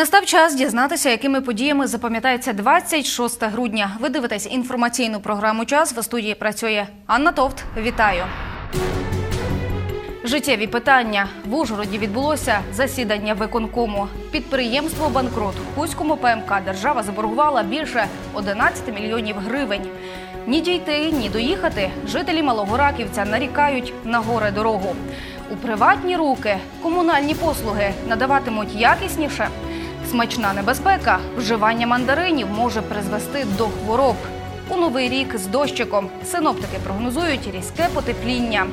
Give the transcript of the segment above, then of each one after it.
Настав час дізнатися, якими подіями запам'ятається 26 грудня. Ви дивитесь інформаційну програму Час. В студії працює Анна Товт. Вітаю. Життєві питання в Ужгороді відбулося засідання виконкому. Підприємство банкрот Хуському ПМК держава заборгувала більше 11 мільйонів гривень. Ні дійти, ні доїхати. Жителі Малого Раківця нарікають на горе дорогу. У приватні руки комунальні послуги надаватимуть якісніше. Смачна небезпека вживання мандаринів може призвести до хвороб. У новий рік з дощиком синоптики прогнозують різке потепління.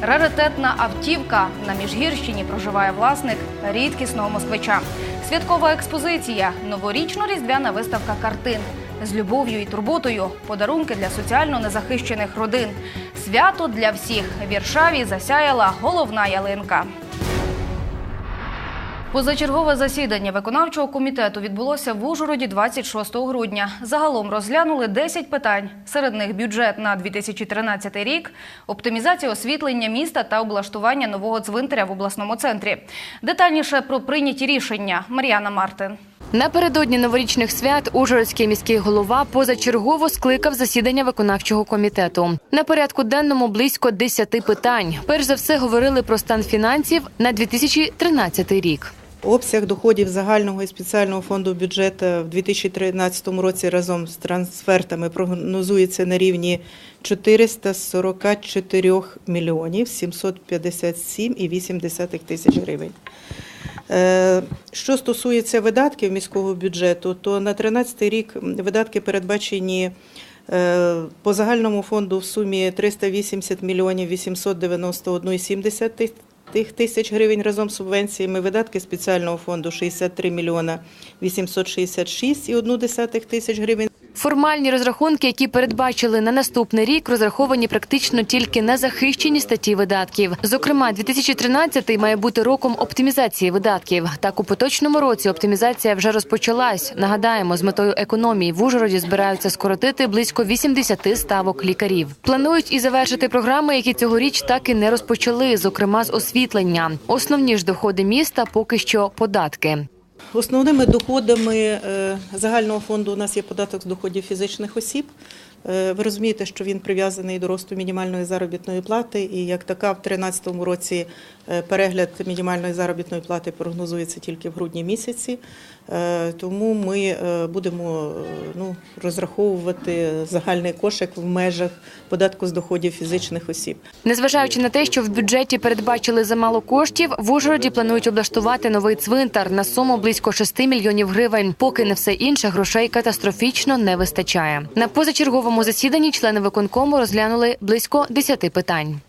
Раритетна автівка на Міжгірщині проживає власник рідкісного москвича. Святкова експозиція, новорічно-різдвяна виставка картин з любов'ю і турботою, подарунки для соціально незахищених родин. Свято для всіх. В Віршаві засяяла головна ялинка. Позачергове засідання виконавчого комітету відбулося в Ужгороді 26 грудня. Загалом розглянули 10 питань. Серед них бюджет на 2013 рік, оптимізація освітлення міста та облаштування нового цвинтаря в обласному центрі. Детальніше про прийняті рішення Мар'яна Мартин. Напередодні новорічних свят Ужгородський міський голова позачергово скликав засідання виконавчого комітету. На порядку денному близько 10 питань. Перш за все говорили про стан фінансів на 2013 рік. Обсяг доходів загального і спеціального фонду бюджету в 2013 році разом з трансфертами прогнозується на рівні 444 мільйонів 757,8 тисяч гривень. Е, Що стосується видатків міського бюджету, то на 2013 рік видатки передбачені е, по загальному фонду в сумі 380 мільйонів 891,7 тисяч тих тисяч гривень разом з субвенціями. Видатки спеціального фонду 63 мільйона 866,1 тисяч гривень. Формальні розрахунки, які передбачили на наступний рік, розраховані практично тільки на захищені статті видатків. Зокрема, 2013 має бути роком оптимізації видатків. Так у поточному році оптимізація вже розпочалась. Нагадаємо, з метою економії в Ужгороді збираються скоротити близько 80 ставок лікарів. Планують і завершити програми, які цьогоріч так і не розпочали, зокрема з освітлення. Основні ж доходи міста поки що податки. Основними доходами е, загального фонду у нас є податок з доходів фізичних осіб. Е, Ви розумієте, що він прив'язаний до росту мінімальної заробітної плати, і як така в 2013 році е, перегляд мінімальної заробітної плати прогнозується тільки в грудні місяці. Е, Тому ми е, будемо е, ну, розраховувати загальний кошик в межах податку з доходів фізичних осіб. Незважаючи на те, що в бюджеті передбачили замало коштів, в Ужгороді планують облаштувати новий цвинтар на суму близько 6 мільйонів гривень. Поки не все інше грошей катастрофічно не вистачає. На позачерговому засіданні члени виконкому розглянули близько 10 питань.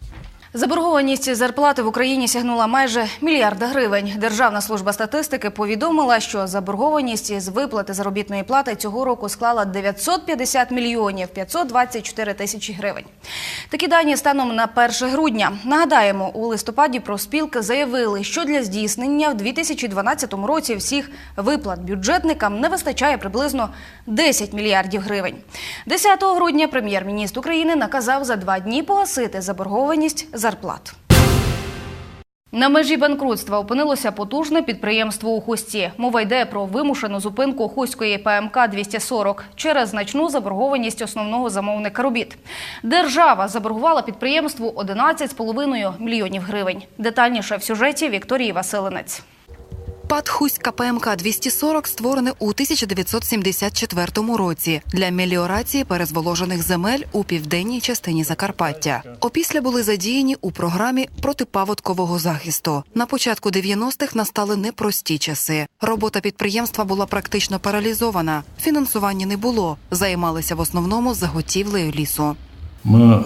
Заборгованість зарплати в Україні сягнула майже мільярда гривень. Державна служба статистики повідомила, що заборгованість з виплати заробітної плати цього року склала 950 мільйонів 524 тисячі гривень. Такі дані станом на 1 грудня. Нагадаємо, у листопаді профспілки заявили, що для здійснення в 2012 році всіх виплат бюджетникам не вистачає приблизно 10 мільярдів гривень. 10 грудня прем'єр-міністр України наказав за два дні погасити заборгованість зарплат. На межі банкрутства опинилося потужне підприємство у Хусті. Мова йде про вимушену зупинку Хуської ПМК 240 через значну заборгованість основного замовника робіт. Держава заборгувала підприємству 11,5 мільйонів гривень. Детальніше в сюжеті Вікторії Василинець. ПАД Хуська ПМК 240 створене у 1974 році для меліорації перезволожених земель у південній частині Закарпаття. Опісля були задіяні у програмі протипаводкового захисту. На початку 90-х настали непрості часи. Робота підприємства була практично паралізована. Фінансування не було. Займалися в основному заготівлею лісу. Ми е,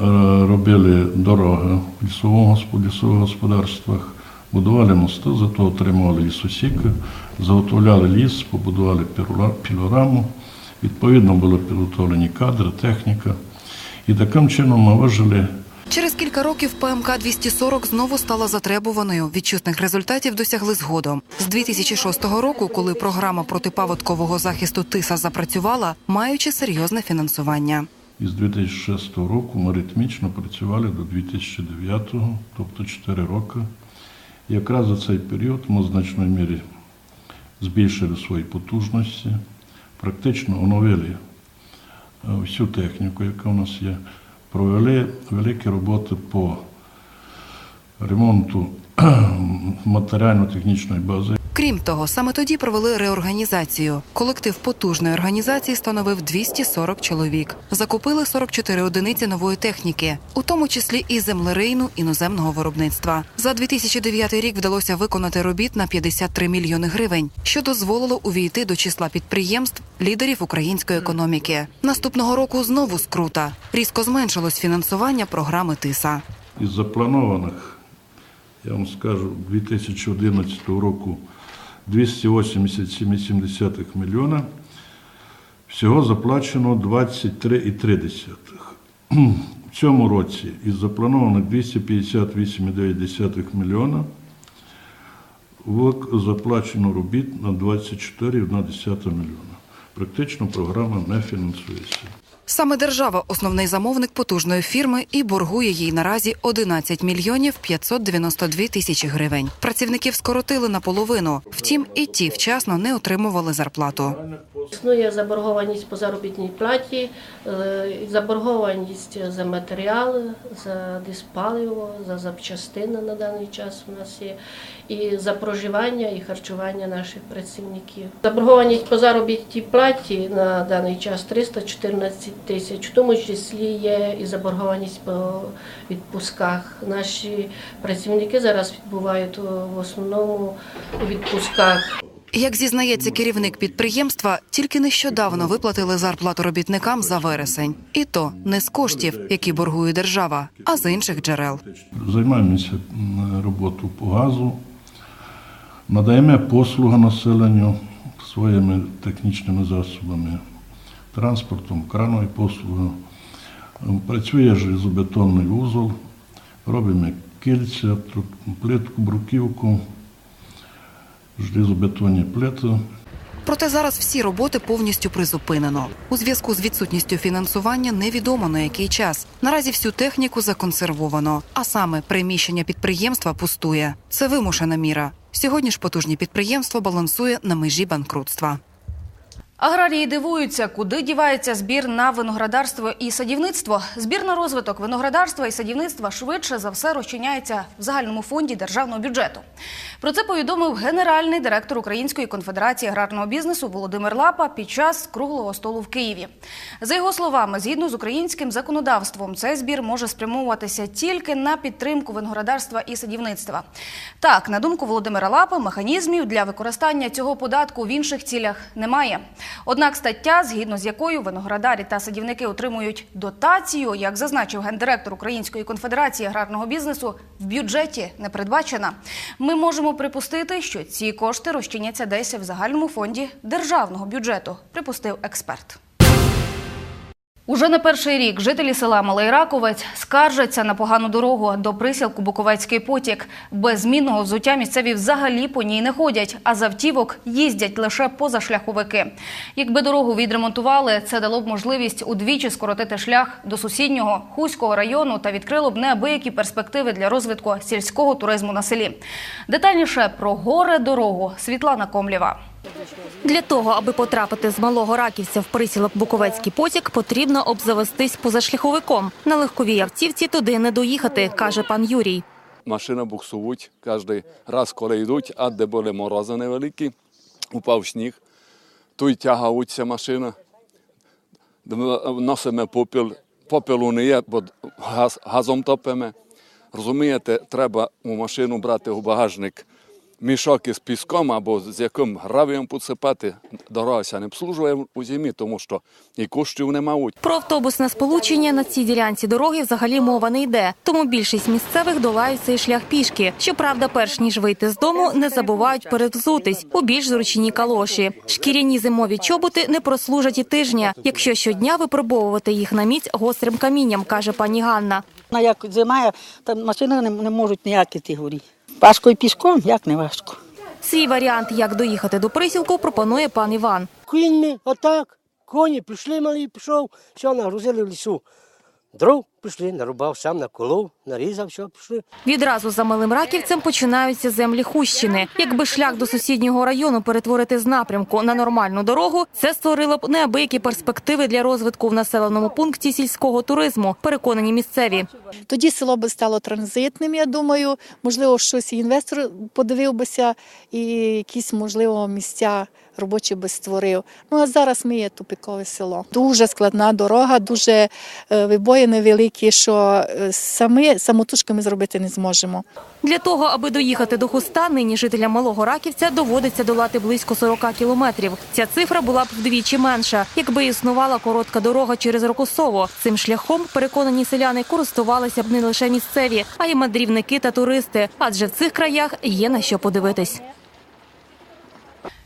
робили дороги в лісовому господарствах, будували мости, зато отримували лісосіки, заготовляли ліс, побудували пілораму. Відповідно були підготовлені кадри, техніка. І таким чином ми вижили Через кілька років ПМК 240 знову стала затребуваною. Відчутних результатів досягли згодом. З 2006 року, коли програма протипаводкового захисту ТИСА запрацювала, маючи серйозне фінансування. І з 2006 року ми ритмічно працювали до 2009, тобто 4 роки. Якраз за цей період ми в значної мірі збільшили свої потужності, практично оновили е, всю техніку, яка у нас є, провели великі роботи по ремонту матеріально-технічної бази. Крім того, саме тоді провели реорганізацію. Колектив потужної організації становив 240 чоловік. Закупили 44 одиниці нової техніки, у тому числі і землерейну іноземного виробництва. За 2009 рік вдалося виконати робіт на 53 мільйони гривень, що дозволило увійти до числа підприємств лідерів української економіки. Наступного року знову скрута. Різко зменшилось фінансування програми ТИСА. Із запланованих, я вам скажу, 2011 року 287,7 мільйона, всього заплачено 23,3. В цьому році із запланованих 258,9 мільйона заплачено робіт на 24,1 мільйона. Практично програма не фінансується. Саме держава основний замовник потужної фірми і боргує їй наразі 11 мільйонів 592 тисячі гривень. Працівників скоротили наполовину. Втім, і ті вчасно не отримували зарплату. Існує заборгованість по заробітній платі, е, заборгованість за матеріали, за диспаливо, за запчастини на даний час у нас є, і за проживання і харчування наших працівників. Заборгованість по заробітній платі на даний час 314 тисяч, в тому числі є і заборгованість по відпусках. Наші працівники зараз відбувають в основному відпусках. Як зізнається керівник підприємства, тільки нещодавно виплатили зарплату робітникам за вересень, і то не з коштів, які боргує держава, а з інших джерел. Займаємося роботою по газу, надаємо послуги населенню своїми технічними засобами, транспортом, кранові послуги. М, Працює железобетонний вузол, робимо кільця, плитку, бруківку, железобетонні плити. Проте зараз всі роботи повністю призупинено. У зв'язку з відсутністю фінансування невідомо на який час. Наразі всю техніку законсервовано, а саме приміщення підприємства пустує. Це вимушена міра. Сьогодні ж потужні підприємство балансує на межі банкрутства. Аграрії дивуються, куди дівається збір на виноградарство і садівництво. Збір на розвиток виноградарства і садівництва швидше за все розчиняється в загальному фонді державного бюджету. Про це повідомив генеральний директор Української конфедерації аграрного бізнесу Володимир Лапа під час круглого столу в Києві. За його словами, згідно з українським законодавством, цей збір може спрямовуватися тільки на підтримку виноградарства і садівництва. Так, на думку Володимира Лапи, механізмів для використання цього податку в інших цілях немає. Однак стаття, згідно з якою виноградарі та садівники отримують дотацію, як зазначив гендиректор Української конфедерації аграрного бізнесу, в бюджеті не передбачена. Ми можемо припустити, що ці кошти розчиняться десь в загальному фонді державного бюджету, припустив експерт. Уже не перший рік жителі села Малий Раковець скаржаться на погану дорогу до присілку Буковецький потік. Без змінного взуття місцеві взагалі по ній не ходять, а з автівок їздять лише позашляховики. Якби дорогу відремонтували, це дало б можливість удвічі скоротити шлях до сусіднього Хуського району та відкрило б неабиякі перспективи для розвитку сільського туризму на селі. Детальніше про горе дорогу Світлана Комлєва. Для того, аби потрапити з малого раківця в присілок Буковецький потік, потрібно обзавестись позашляховиком. На легковій автівці туди не доїхати, каже пан Юрій. Машина буксують кожен раз, коли йдуть, а де були морози невеликі, упав сніг, то й тягаються машина. Носимо попіл, попелу не є, бо газ, газом топимо. Розумієте, треба у машину брати у багажник мішок із піском або з яким гравієм посипати. Дорога не обслужує у зимі, тому що і коштів не мають. Про автобусне сполучення на цій ділянці дороги взагалі мова не йде. Тому більшість місцевих долають цей шлях пішки. Щоправда, перш ніж вийти з дому, не забувають перевзутись у більш зручні калоші. Шкіряні зимові чоботи не прослужать і тижня, якщо щодня випробовувати їх на міць гострим камінням, каже пані Ганна. Як зима, там машини не, не можуть ніякі ті горі. Важко і пішком, як не важко. Свій варіант, як доїхати до присілку, пропонує пан Іван. Кіньми, отак, коні пішли, малий пішов, все, нагрузили в лісу. Дров Пішли, нарубав сам, наколов, нарізав, все, пішли. Відразу за Малим Раківцем починаються землі Хущини. Якби шлях до сусіднього району перетворити з напрямку на нормальну дорогу, це створило б неабиякі перспективи для розвитку в населеному пункті сільського туризму, переконані місцеві. Тоді село би стало транзитним, я думаю. Можливо, щось інвестор подивив бися, і якісь, можливо, місця робочі би створив. Ну а зараз ми є тупікове село. Дуже складна дорога, дуже е, вибоїни великі, що е, самі самотужки зробити не зможемо. Для того, аби доїхати до Хуста, нині жителям Малого Раківця доводиться долати близько 40 кілометрів. Ця цифра була б вдвічі менша, якби існувала коротка дорога через Рокосово. Цим шляхом, переконані селяни, користувалися б не лише місцеві, а й мандрівники та туристи, адже в цих краях є на що подивитись.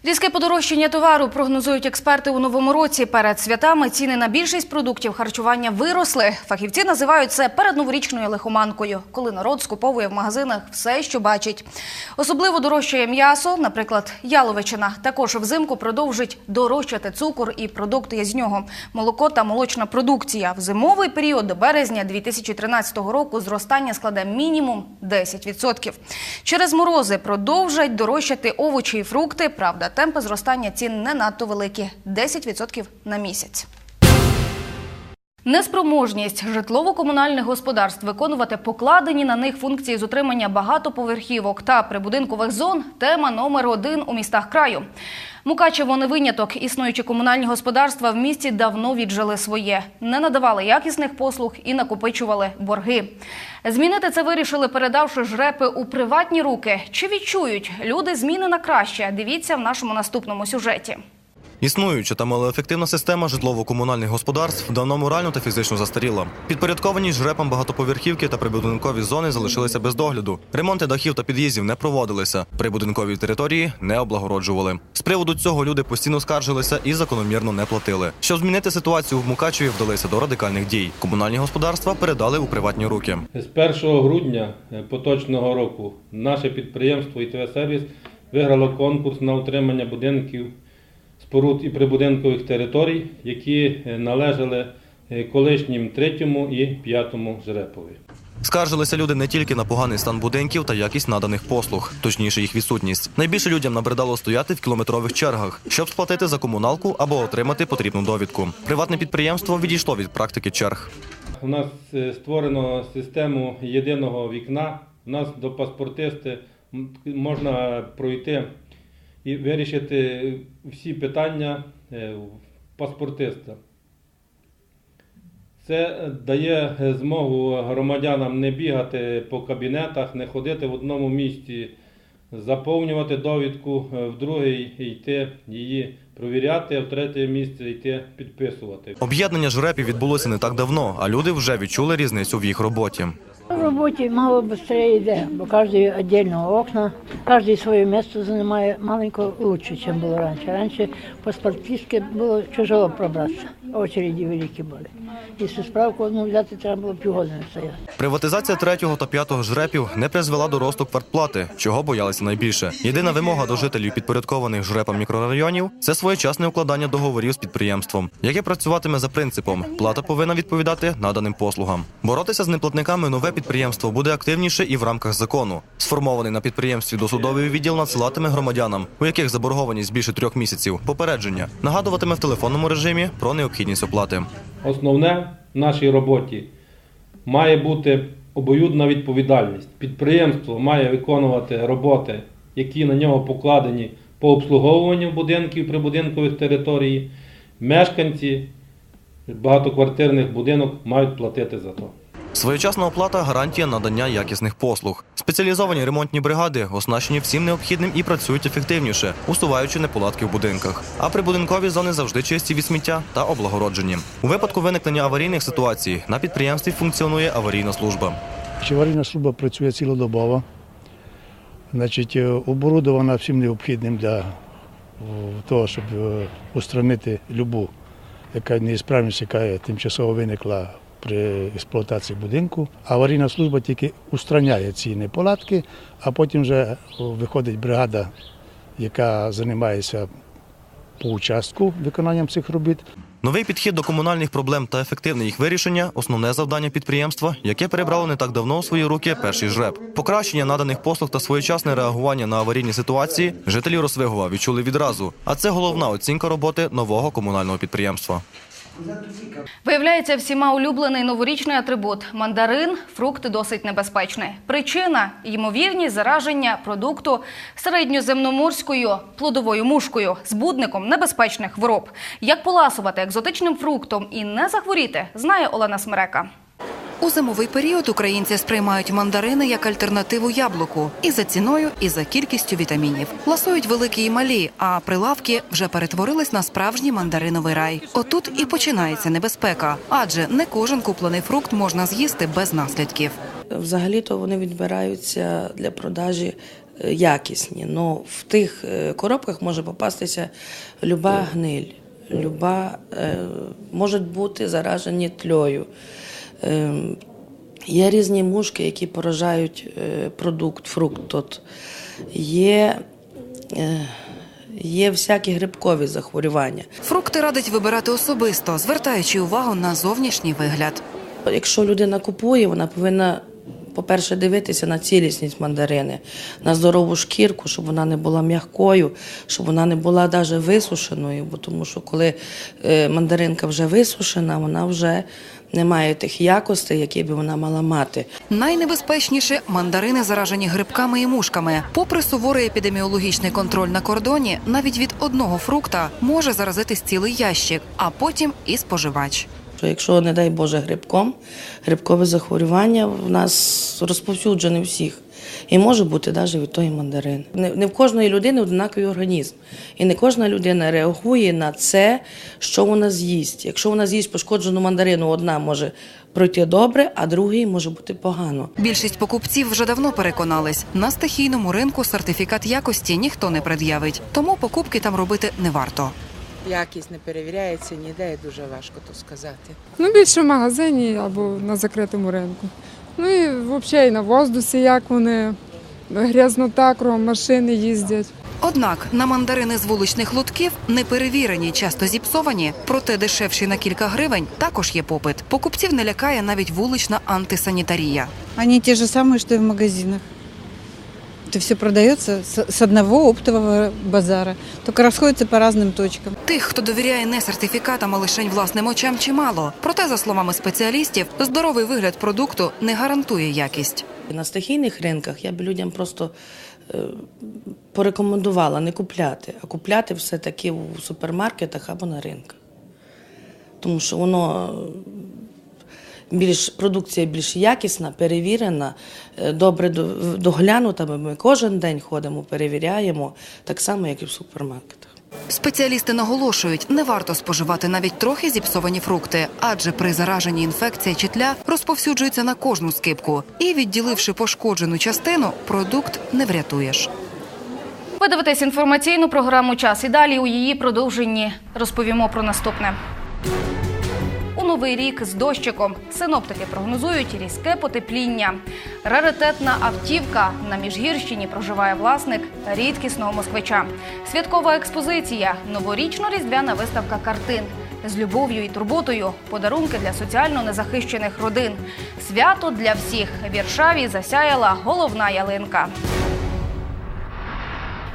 Різке подорожчання товару прогнозують експерти у новому році. Перед святами ціни на більшість продуктів харчування виросли. Фахівці називають це передноворічною лихоманкою, коли народ скуповує в магазинах все, що бачить. Особливо дорожчає м'ясо, наприклад, яловичина. Також взимку продовжить дорожчати цукор і продукти з нього, молоко та молочна продукція. В зимовий період до березня 2013 року зростання складе мінімум 10%. Через морози продовжать дорожчати овочі і фрукти. Правда, темпи зростання цін не надто великі 10% на місяць. Неспроможність житлово-комунальних господарств виконувати покладені на них функції з утримання багатоповерхівок та прибудинкових зон – тема номер один у містах краю. Мукачево не виняток. Існуючі комунальні господарства в місті давно віджили своє. Не надавали якісних послуг і накопичували борги. Змінити це вирішили, передавши жрепи у приватні руки. Чи відчують люди зміни на краще? Дивіться в нашому наступному сюжеті. Існуюча та малоефективна система житлово-комунальних господарств давно морально та фізично застаріла. Підпорядковані жрепам багатоповерхівки та прибудинкові зони залишилися без догляду. Ремонти дахів та під'їздів не проводилися. Прибудинкові території не облагороджували. З приводу цього люди постійно скаржилися і закономірно не платили. Щоб змінити ситуацію в Мукачеві, вдалися до радикальних дій. Комунальні господарства передали у приватні руки. З 1 грудня е, поточного року наше підприємство ІТВ Сервіс виграло конкурс на утримання будинків, споруд і прибудинкових територій, які е, належали е, колишнім третьому і п'ятому Жрепові. Скаржилися люди не тільки на поганий стан будинків та якість наданих послуг, точніше їх відсутність. Найбільше людям набридало стояти в кілометрових чергах, щоб сплатити за комуналку або отримати потрібну довідку. Приватне підприємство відійшло від практики черг. У нас е, створено систему єдиного вікна. У нас до паспортисти можна пройти і вирішити всі питання е, паспортиста. Це дає змогу громадянам не бігати по кабінетах, не ходити в одному місці, заповнювати довідку, е, в другий йти її провіряти, а в третє місце йти підписувати. Об'єднання жрепів відбулося не так давно, а люди вже відчули різницю в їх роботі. Роботі мало швидше йде, бо кожен віддільно окна, кожен своє місце займає маленько краще, ніж було раніше. Раніше по спортивці було чужого пробратися, очереді великі були. Якщо справку одну взяти, треба було півгодини стояти. Приватизація третього та п'ятого жрепів не призвела до росту квартплати, чого боялися найбільше. Єдина вимога до жителів підпорядкованих жрепам мікрорайонів це своєчасне укладання договорів з підприємством, яке працюватиме за принципом плата повинна відповідати наданим послугам. Боротися з неплатниками нове підприємство буде активніше і в рамках закону. Сформований на підприємстві досудовий відділ надсилатиме громадянам, у яких заборгованість більше трьох місяців, попередження, нагадуватиме в телефонному режимі про необхідність оплати. Основне в нашій роботі має бути обоюдна відповідальність. Підприємство має виконувати роботи, які на нього покладені по обслуговуванню будинків прибудинкових територій. Мешканці багатоквартирних будинок мають платити за то. Своєчасна оплата гарантія надання якісних послуг. Спеціалізовані ремонтні бригади оснащені всім необхідним і працюють ефективніше, усуваючи неполадки в будинках. А прибудинкові зони завжди чисті від сміття та облагороджені. У випадку виникнення аварійних ситуацій на підприємстві функціонує аварійна служба. Аварійна служба працює цілодобово. Значить, е, оборудована всім необхідним для того, щоб е, устранити любу яка неісправність, яка тимчасово виникла при експлуатації будинку. Аварійна служба тільки устраняє ці неполадки, а потім вже виходить бригада, яка займається по участку виконанням цих робіт. Новий підхід до комунальних проблем та ефективне їх вирішення основне завдання підприємства, яке перебрало не так давно у свої руки перший жреб. Покращення наданих послуг та своєчасне реагування на аварійні ситуації жителі Росвигова відчули відразу. А це головна оцінка роботи нового комунального підприємства. Виявляється, всіма улюблений новорічний атрибут мандарин фрукт досить небезпечний. Причина ймовірність зараження продукту середньоземноморською плодовою мушкою, збудником небезпечних хвороб. Як поласувати екзотичним фруктом і не захворіти, знає Олена Смерека. У зимовий період українці сприймають мандарини як альтернативу яблуку і за ціною, і за кількістю вітамінів. Ласують великі і малі, а прилавки вже перетворились на справжній мандариновий рай. Отут і починається небезпека, адже не кожен куплений фрукт можна з'їсти без наслідків. Взагалі-то вони відбираються для продажі е, якісні. але в тих е, коробках може попастися люба гниль, люба, е, можуть бути заражені тльою. Е, Є різні мушки, які поражають е, продукт, фрукт. Тот. Є, е, є всякі грибкові захворювання. Фрукти радить вибирати особисто, звертаючи увагу на зовнішній вигляд. Якщо людина купує, вона повинна, по-перше, дивитися на цілісність мандарини, на здорову шкірку, щоб вона не була м'якою, щоб вона не була навіть висушеною, бо тому що коли е, мандаринка вже висушена, вона вже не має тих якостей, які би вона мала мати. Найнебезпечніше мандарини заражені грибками і мушками. Попри суворий епідеміологічний контроль на кордоні, навіть від одного фрукта може заразитись цілий ящик, а потім і споживач. Якщо, не дай Боже, грибком, грибкове захворювання в нас розповсюджене всіх. І може бути навіть від тої мандарини. Не, не в кожної людини однаковий організм. І не кожна людина реагує на це, що вона з'їсть. Якщо вона з'їсть пошкоджену мандарину, одна може пройти добре, а другій може бути погано. Більшість покупців вже давно переконались, на стихійному ринку сертифікат якості ніхто не пред'явить, тому покупки там робити не варто. Якість не перевіряється ніде, і дуже важко то сказати. Ну, більше в магазині або на закритому ринку. Ну і взагалі на воздусі, як вони грязнота, кругом машини їздять. Однак на мандарини з вуличних лотків не перевірені, часто зіпсовані, проте дешевші на кілька гривень також є попит. Покупців не лякає навіть вулична антисанітарія. Вони ті ж самі, що і в магазинах. Это все продается с одного оптового базара, только расходится по разным точкам. Тих, хто довіряє не сертифікатам, а лише власним очам, чимало. Проте, за словами спеціалістів, здоровий вигляд продукту не гарантує якість. На стихійних ринках я б людям просто е, порекомендувала не купляти, а купляти все-таки в супермаркетах або на ринках. Тому що воно більш продукція більш якісна, перевірена, е, добре до- доглянута. Ми кожен день ходимо, перевіряємо, так само, як і в супермаркетах. Спеціалісти наголошують, не варто споживати навіть трохи зіпсовані фрукти, адже при зараженні інфекція чи тля розповсюджується на кожну скипку. І відділивши пошкоджену частину, продукт не врятуєш. Ви дивитесь інформаційну програму Час і далі у її продовженні розповімо про наступне. У новий рік з дощиком синоптики прогнозують різке потепління. Раритетна автівка на Міжгірщині проживає власник рідкісного москвича. Святкова експозиція, новорічно-різдвяна виставка картин. З любов'ю і турботою подарунки для соціально незахищених родин. Свято для всіх. Віршаві засяяла головна ялинка.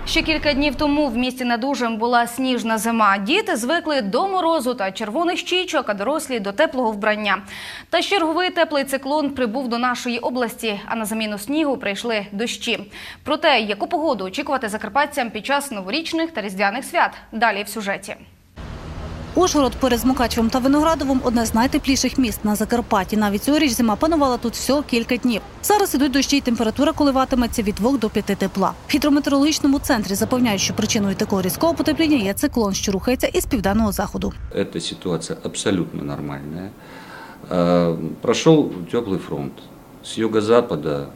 Ще кілька днів тому в місті Надужем була сніжна зима. Діти звикли до морозу та червоних щічок, а дорослі до теплого вбрання. Та черговий теплий циклон прибув до нашої області, а на заміну снігу прийшли дощі. Про те, яку погоду очікувати закарпатцям під час новорічних та різдвяних свят. Далі в сюжеті. Ужгород поряд з Мукачевом та Виноградовим – одне з найтепліших міст на Закарпатті. Навіть цьогоріч зима панувала тут всього кілька днів. Зараз ідуть дощі, і температура коливатиметься від 2 до 5 тепла. В гідрометеорологічному центрі запевняють, що причиною такого різкого потепління є циклон, що рухається із південного заходу. Эта ситуация абсолютно нормальная. Э, Прошел теплый фронт. С юго-запада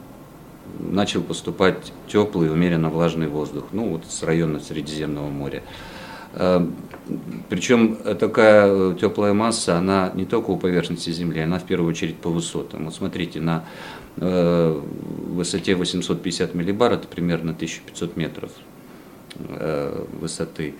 начал поступать теплый, умеренно влажный воздух, ну вот с района Средиземного моря. Э, Причем такая теплая масса, она не только у поверхности Земли, она в первую очередь по высотам. Вот смотрите, на э, высоте 850 миллибар, это примерно 1500 метров э, высоты,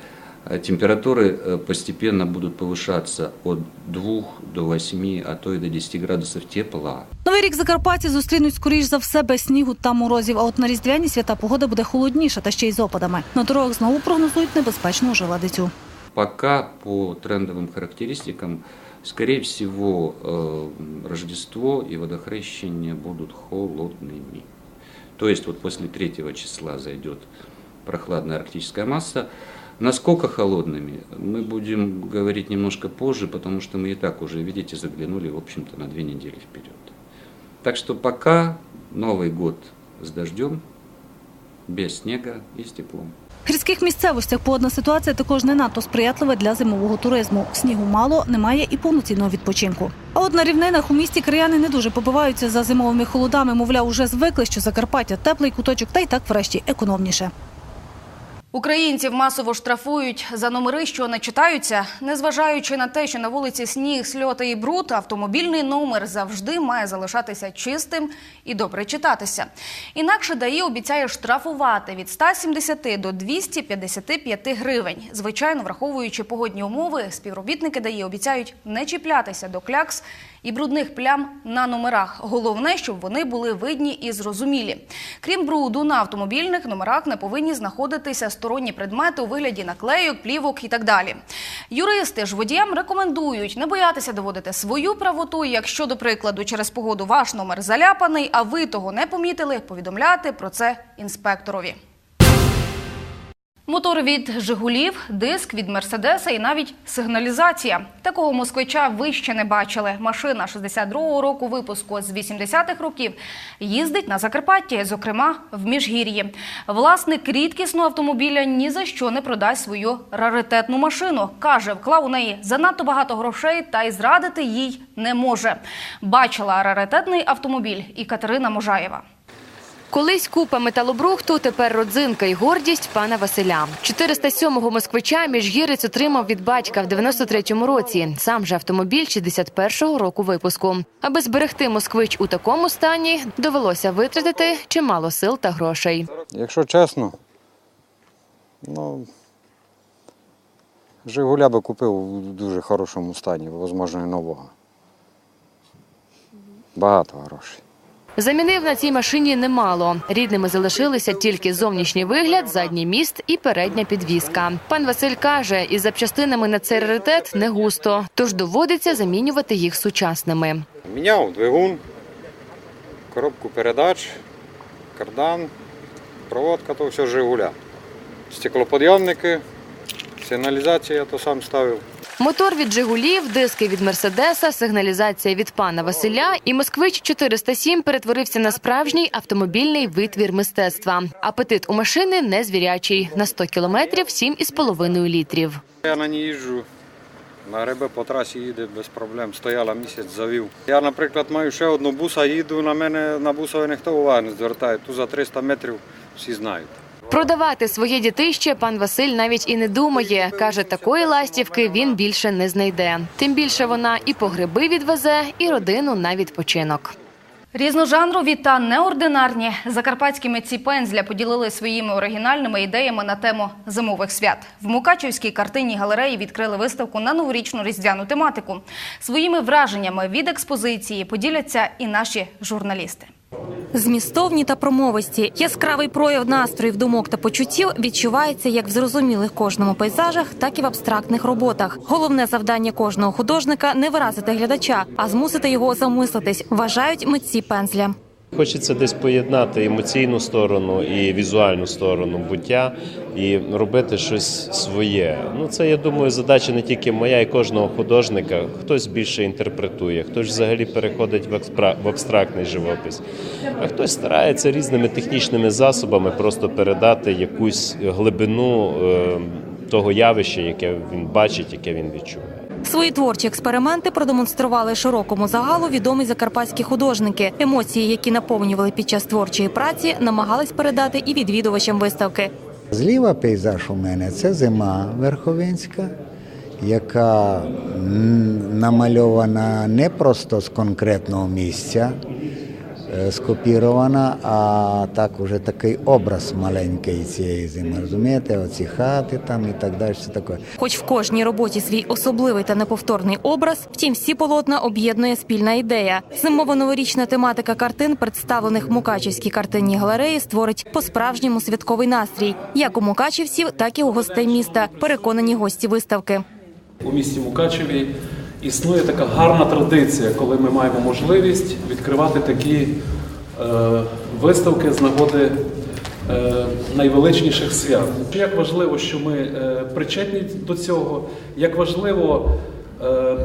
э, температуры э, постепенно будут повышаться от 2 до 8, а то и до 10 градусов тепла. Новий рік Закарпатті зустрінуть скоріш за все без снігу та морозів. А от на різдвяні свята погода буде холодніша та ще й з опадами. На дорогах знову прогнозують небезпечну ожеледицю. Пока по трендовым характеристикам, скорее всего, э, Рождество и водохрещение будут холодными. То есть вот после 3 числа зайдет прохладная арктическая масса. Насколько холодными, мы будем говорить немножко позже, потому что мы и так уже, видите, заглянули, в общем-то, на две недели вперед. Так что пока Новый год с дождем, без снега і з теплом. В гірських місцевостях погодна ситуація також не надто сприятлива для зимового туризму. Снігу мало, немає і повноцінного відпочинку. А от на рівнинах у місті краяни не дуже побиваються за зимовими холодами. Мовляв, уже звикли, що Закарпаття теплий куточок, та й так врешті економніше. Українців масово штрафують за номери, що не читаються. Незважаючи на те, що на вулиці сніг, сльоти і бруд, автомобільний номер завжди має залишатися чистим і добре читатися. Інакше ДАІ обіцяє штрафувати від 170 до 255 гривень. Звичайно, враховуючи погодні умови, співробітники ДАІ обіцяють не чіплятися до клякс і брудних плям на номерах. Головне, щоб вони були видні і зрозумілі. Крім бруду, на автомобільних номерах не повинні знаходитися сторонні предмети у вигляді наклейок, плівок і так далі. Юристи ж водіям рекомендують не боятися доводити свою правоту. Якщо, до прикладу, через погоду ваш номер заляпаний, а ви того не помітили, повідомляти про це інспекторові. Мотор від Жигулів, диск від Мерседеса і навіть сигналізація. Такого москвича ви ще не бачили. Машина 62-го року випуску з 80-х років їздить на Закарпатті, зокрема в Міжгір'ї. Власник рідкісного автомобіля ні за що не продасть свою раритетну машину. Каже, вклав у неї занадто багато грошей та й зрадити їй не може. Бачила раритетний автомобіль і Катерина Можаєва. Колись купа металобрухту, тепер родзинка і гордість пана Василя. 407-го москвича міжгірець отримав від батька в 93-му році. Сам же автомобіль 61-го року випуску. Аби зберегти москвич у такому стані, довелося витратити чимало сил та грошей. Якщо чесно, ну, Жигуля би купив у дуже хорошому стані, можливо, і нового. Багато грошей. Замінив на цій машині немало. Рідними залишилися тільки зовнішній вигляд, задній міст і передня підвіска. Пан Василь каже, із запчастинами на цей раритет не густо, тож доводиться замінювати їх сучасними. Міняв двигун, коробку передач, кардан, проводка, то все Жигуля. Стеклоподйомники, сигналізація то сам ставив. Мотор від Жигулів, диски від Мерседеса, сигналізація від пана Василя і Москвич 407 перетворився на справжній автомобільний витвір мистецтва. Апетит у машини не звірячий. На 100 кілометрів 7,5 літрів. Я на ній їжджу, на грибе по трасі їде без проблем. Стояла місяць, завів. Я, наприклад, маю ще одну буса, їду, на мене на бусові ніхто уваги не звертає. Ту за 300 метрів всі знають. Продавати своє дітище пан Василь навіть і не думає. Каже, такої ластівки він більше не знайде. Тим більше вона і по гриби відвезе, і родину на відпочинок. Різножанрові та неординарні закарпатські митці пензля поділили своїми оригінальними ідеями на тему зимових свят. В Мукачівській картинній галереї відкрили виставку на новорічну різдвяну тематику. Своїми враженнями від експозиції поділяться і наші журналісти. Змістовні та промовисті, яскравий прояв настроїв, думок та почуттів відчувається як в зрозумілих кожному пейзажах, так і в абстрактних роботах. Головне завдання кожного художника не виразити глядача, а змусити його замислитись, вважають митці пензля. Хочеться десь поєднати емоційну сторону і візуальну сторону буття і робити щось своє. Ну це я думаю, задача не тільки моя, і кожного художника. Хтось більше інтерпретує, хтось взагалі переходить в абстрактний живопис, а хтось старається різними технічними засобами просто передати якусь глибину е, того явища, яке він бачить, яке він відчуває. Свої творчі експерименти продемонстрували широкому загалу відомі закарпатські художники. Емоції, які наповнювали під час творчої праці, намагались передати і відвідувачам виставки. Зліва пейзаж у мене це зима Верховинська, яка намальована не просто з конкретного місця, скопірована, а так уже такий образ маленький цієї зими. Розумієте, оці хати там і так далі. Все таке. Хоч в кожній роботі свій особливий та неповторний образ, втім, всі полотна об'єднує спільна ідея. Зимово-новорічна тематика картин, представлених в Мукачівській картинній галереї, створить по-справжньому святковий настрій, як у мукачівців, так і у гостей міста. Переконані гості виставки. у місті Мукачеві існує така гарна традиція, коли ми маємо можливість відкривати такі е, виставки з нагоди е, найвеличніших свят. Як важливо, що ми е, причетні до цього, як важливо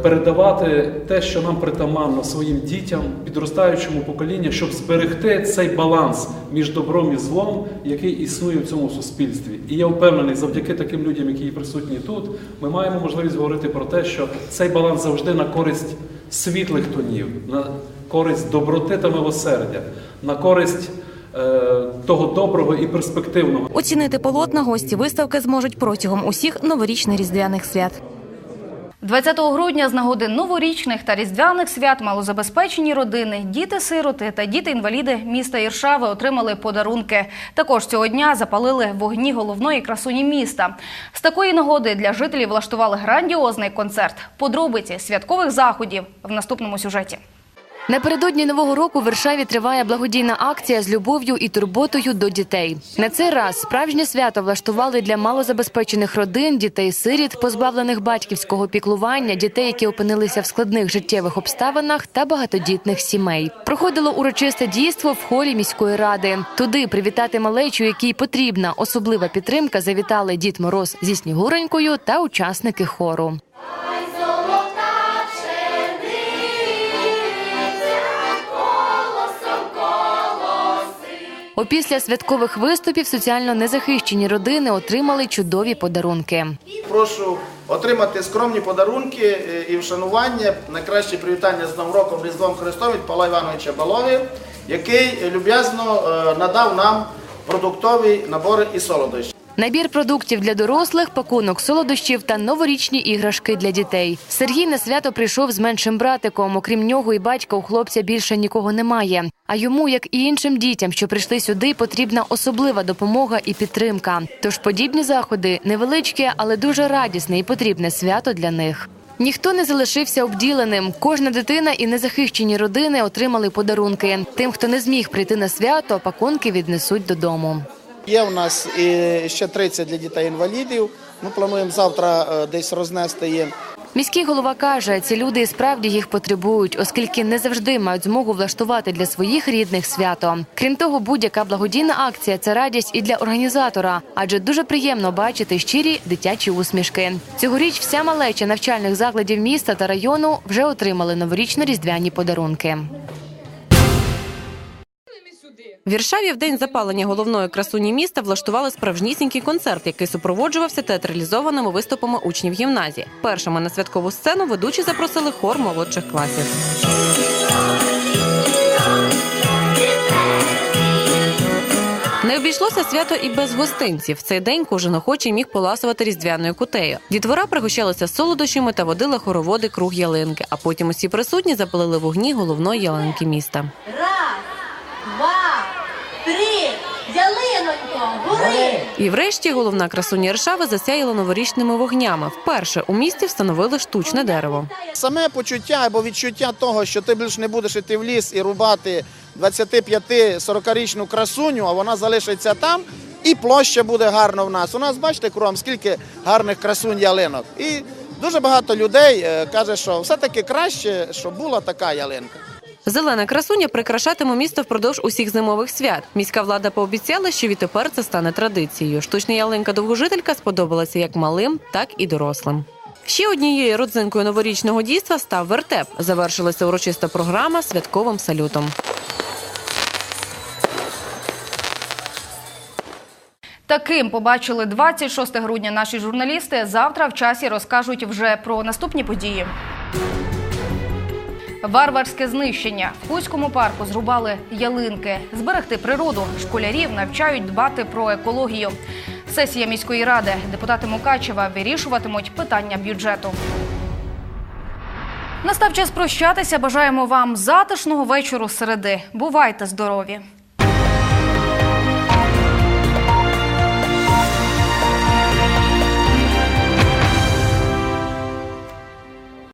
передавати те, що нам притаманно своїм дітям, підростаючому поколінню, щоб зберегти цей баланс між добром і злом, який існує в цьому суспільстві. І я впевнений, завдяки таким людям, які присутні тут, ми маємо можливість говорити про те, що цей баланс завжди на користь світлих тонів, на користь доброти та милосердя, на користь е, того доброго і перспективного. Оцінити полотна гості виставки зможуть протягом усіх новорічно-різдвяних свят. 20 грудня з нагоди новорічних та різдвяних свят малозабезпечені родини, діти-сироти та діти-інваліди міста Іршави отримали подарунки. Також цього дня запалили вогні головної красуні міста. З такої нагоди для жителів влаштували грандіозний концерт. Подробиці святкових заходів в наступному сюжеті. Напередодні нового року в Варшаві триває благодійна акція з любов'ю і турботою до дітей. На цей раз справжнє свято влаштували для малозабезпечених родин, дітей-сиріт, позбавлених батьківського піклування, дітей, які опинилися в складних життєвих обставинах та багатодітних сімей. Проходило урочисте дійство в холі міської ради. Туди привітати малечу, якій потрібна особлива підтримка, завітали Дід Мороз зі Снігуренькою та учасники хору. Опісля святкових виступів соціально незахищені родини отримали чудові подарунки. Прошу отримати скромні подарунки е, і вшанування. Найкраще привітання з Новим роком Різдвом Христом від Павла Івановича Балови, який люб'язно е, надав нам продуктові набори і солодощі. Набір продуктів для дорослих, пакунок солодощів та новорічні іграшки для дітей. Сергій на свято прийшов з меншим братиком. Окрім нього і батька у хлопця більше нікого немає. А йому, як і іншим дітям, що прийшли сюди, потрібна особлива допомога і підтримка. Тож подібні заходи невеличке, але дуже радісне і потрібне свято для них. Ніхто не залишився обділеним. Кожна дитина і незахищені родини отримали подарунки. Тим, хто не зміг прийти на свято, пакунки віднесуть додому. Є у нас і ще 30 для дітей-інвалідів. Ми плануємо завтра е, десь рознести їм. Міський голова каже, ці люди справді їх потребують, оскільки не завжди мають змогу влаштувати для своїх рідних свято. Крім того, будь-яка благодійна акція це радість і для організатора, адже дуже приємно бачити щирі дитячі усмішки. Цьогоріч вся малеча навчальних закладів міста та району вже отримали новорічно-різдвяні подарунки. Віршаві в день запалення головної красуні міста влаштували справжнісінький концерт, який супроводжувався театралізованими виступами учнів гімназії. Першими на святкову сцену ведучі запросили хор молодших класів. Не обійшлося свято і без гостинців. В цей день кожен охочий міг поласувати різдвяною кутею. Дітвора пригощалися солодощами та водила хороводи круг ялинки. А потім усі присутні запалили вогні головної ялинки міста. Три, ялинонько, гори! І врешті головна красуня Іршави засяяла новорічними вогнями. Вперше у місті встановили штучне дерево. Саме почуття або відчуття того, що ти більш не будеш іти в ліс і рубати 25-40-річну красуню, а вона залишиться там, і площа буде гарна в нас. У нас бачите кругом, скільки гарних красунь ялинок. І дуже багато людей е, каже, що все-таки краще, щоб була така ялинка. Зелена красуня прикрашатиме місто впродовж усіх зимових свят. Міська влада пообіцяла, що відтепер це стане традицією. Штучна ялинка довгожителька сподобалася як малим, так і дорослим. Ще однією родзинкою новорічного дійства став вертеп. Завершилася урочиста програма святковим салютом. Таким побачили 26 грудня наші журналісти. Завтра в часі розкажуть вже про наступні події. Варварське знищення в Кузькому парку зрубали ялинки. Зберегти природу школярів навчають дбати про екологію. Сесія міської ради депутати Мукачева вирішуватимуть питання бюджету. Настав час прощатися. Бажаємо вам затишного вечору середи. Бувайте здорові!